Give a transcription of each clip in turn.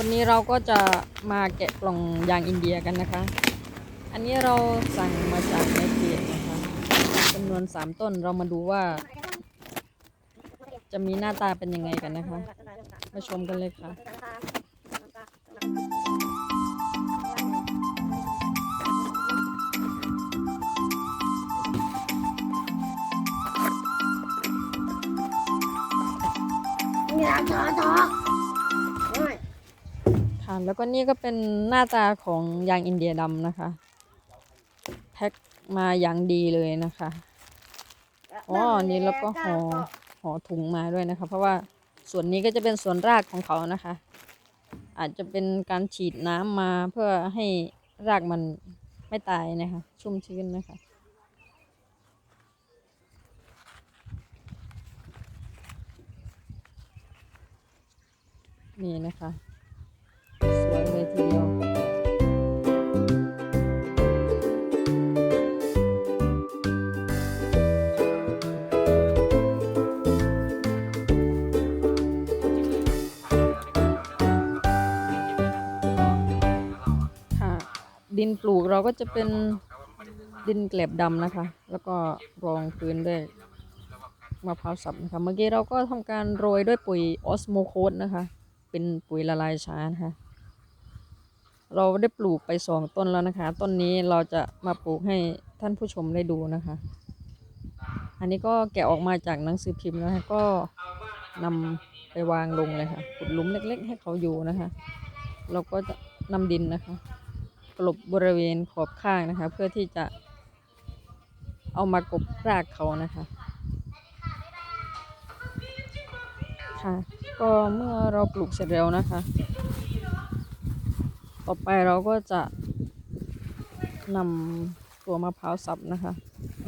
วันนี้เราก็จะมาแกะกล่องยางอินเดียกันนะคะ อันนี้เราสั่งมาจากในเพจนะคะจำนวน3ต้นเรามาดูว่า จะมีหน้าตาเป็นยังไงกันนะคะ มาชมกันเลยค่ะนี่นะจอจอโอ้ยค่ะ แล้วก็นี่ก็เป็นหน้าตาของยางอินเดียดำนะคะ แพ็คมาอย่างดีเลยนะคะอ๋ออันนี้แล้วก็ห่อห่อถุงมาด้วยนะคะ เพราะว่าส่วนนี้ก็จะเป็นส่วนรากของเขานะคะ อาจจะเป็นการฉีดน้ำมาเพื่อให้รากมันไม่ตายนะคะ ชุ่มชื้นนะคะนี่นะคะส วยเลยทีเดียวค่ะดินปลูกเราก็จะเป็นดินแกลบดำนะคะ แล้วก็รองพื้นด้วยมะพร้าวสับนะคะ เมื่อกี้เราก็ทำการโรยด้วยปุ๋ยออสโมโคสนะคะ เป็นปุ๋ยละลายช้านะคะ เราได้ปลูกไปสองต้นแล้วนะคะ ต้นนี้เราจะมาปลูกให้ท่านผู้ชมได้ดูนะคะ อันนี้ก็แกะออกมาจากหนังสือพิมพ์นะคะก็นำไปวางลงเลยค่ะขุดหลุมเล็ก ๆ ให้เขาอยู่นะคะ เราก็จะนำดินนะคะกลบบริเวณขอบข้างนะคะ เพื่อที่จะเอามากบรากเขานะคะค่ะก็เมื่อเราปลูกเสร็จแล้วนะคะ ต่อไปเราก็จะนำตัวมะพร้าวสับนะคะ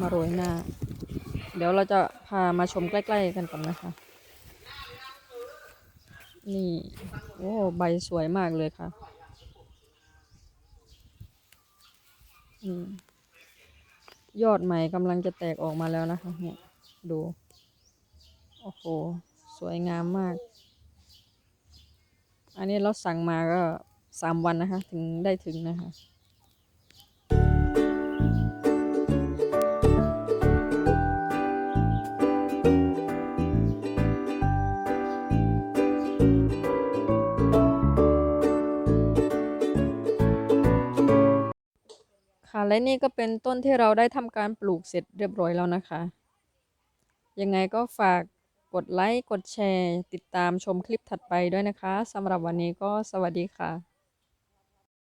มาโรยหน้า เดี๋ยวเราจะพามาชมใกล้ ๆ กันก่อนนะคะ นี่โอ้ใบสวยมากเลยค่ะอยอดใหม่กำลังจะแตกออกมาแล้วนะคะเนี่ยดู โอ้โห สวยงามมาก อันนี้เราสั่งมาก็ สามวันนะคะ ถึงได้ถึงนะคะค่ะและนี่ก็เป็นต้นที่เราได้ทำการปลูกเสร็จเรียบร้อยแล้วนะคะ ยังไงก็ฝากกดไลค์ กดแชร์ ติดตามชมคลิปถัดไปด้วยนะคะสำหรับวันนี้ก็สวัสดีค่ะ